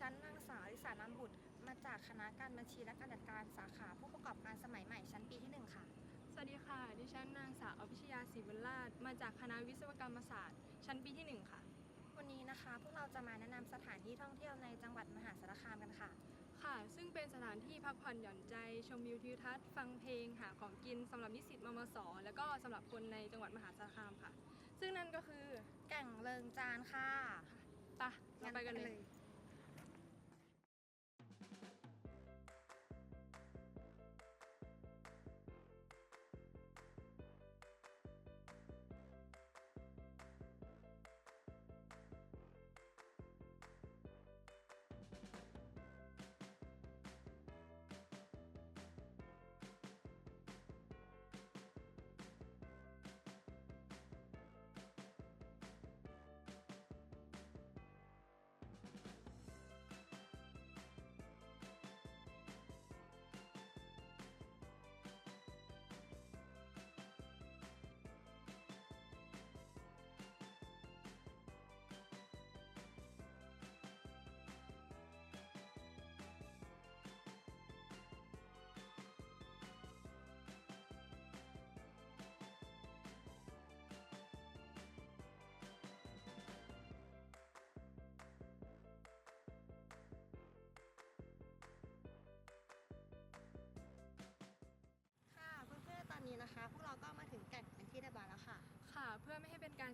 ฉันนางสาวลิสานามบุตร มาจากคณะการบัญชีและการจัดการสาขาผู้ประกอบการสมัยใหม่ชั้นปีที่หนึ่งค่ะ สวัสดีค่ะ ดิฉันนางสาวอภิชยาศรีบุญราชมาจากคณะวิศวกรรมศาสตร์ ชั้นปีที่ 1 ค่ะ วันนี้นะคะพวกเราจะมาแนะนำสถานที่ท่องเที่ยวในจังหวัดมหาสารคามกันค่ะ ค่ะ ซึ่งเป็นสถานที่พักผ่อนหย่อนใจ ชมวิวทิวทัศน์ ฟังเพลง หาของกินสำหรับนิสิตมมส แล้วก็สำหรับคนในจังหวัดมหาสารคามค่ะ ซึ่งนั่นก็คือแก่งเลิงจานค่ะ ไปะเราไปกันเลย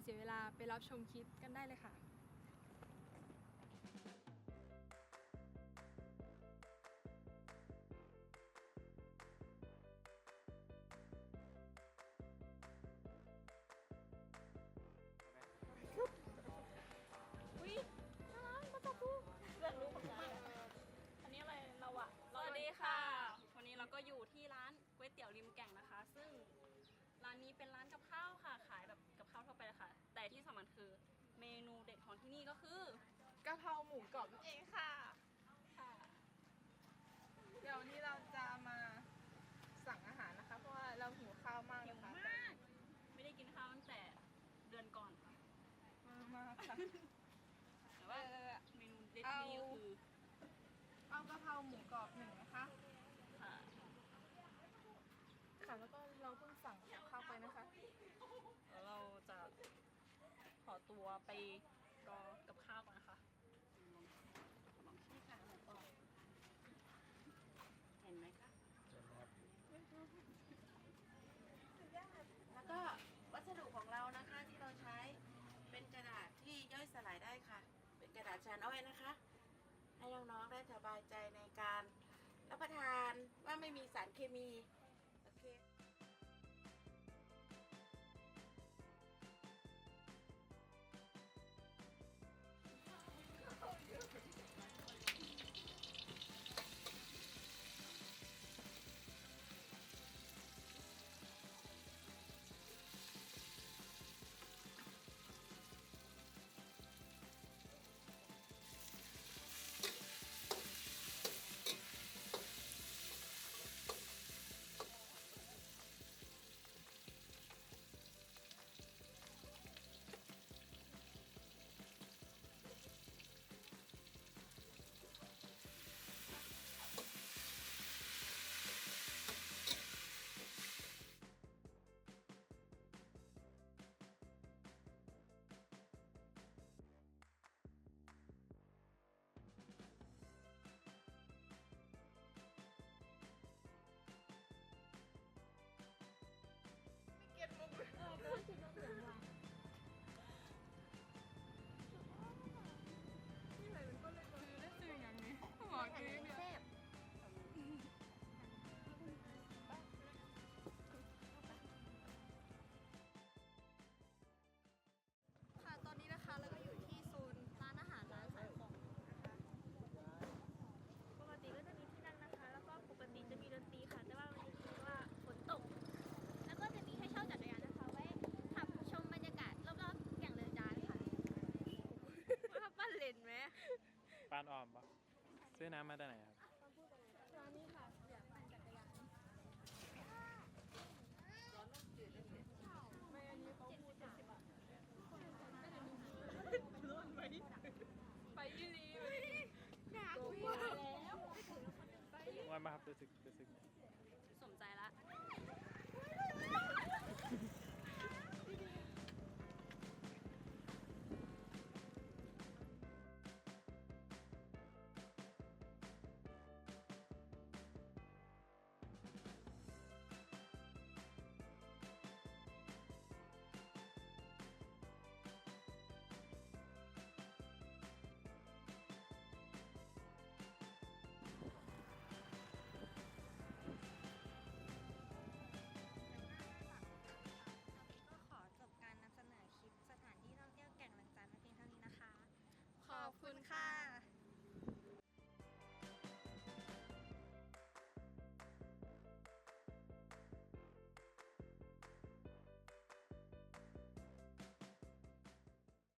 เป็นการเสียเวลาไปรับชมคลิปกันได้เลยค่ะอันนี้อะไรเราอะสวัสดีค่ะ วันนี้เราก็อยู่ที่ร้านก๋วยเตี๋ยวริมแก่งนะคะ ซึ่งร้านนี้เป็นร้านกับข้าวค่ะ ขายแบบกับข้าวทั่วไปเลยค่ะ แต่ที่สำคัญคือเมนูเด็ดของที่นี่ก็คือกะเพราหมูกรอบนั่นเองค่ะ ค่ะ เดี๋ยววันนี้เราจะมาสั่งอาหารนะคะ เพราะว่าเราหิวข้าวมากหินะวคะมาก ไม่ได้กินข้าวตั้งแต่เดือนก่อนค่ะมากมากค่ะ แต่ว่าเออเมนูเด็ดที่นี่ก็คือ เอากะเพราหมูกรอบหนึ่งนะคะค่ะ ค่ะแล้วก็เราเพิ่งสั่งกับข้าวไปนะคะ แล้วเราจะขอ ตัวไปรอกับข้าวก่อนนะคะลองชิมค่ะหมูกรอบเห็นไหมคะแล้วก็วัสดุของเรานะคะที่เราใช้เป็นกระดาษที่ย่อยสลายได้ค่ะ เป็นกระดาษชานอ้อยนะคะ ให้น้องๆได้สบายใจในการรับประทานว่าไม่มีสารเคมี ซื้อน้ำมาได้ไหนครับตอนนี้ค่ะเดี๋ยวปั่นจักรยานไม่นนี้จ็ดร้อนไหมไปยี่ลีหนาคุยแล้ววัมาครับตัวสึกตัวสึกสมใจละ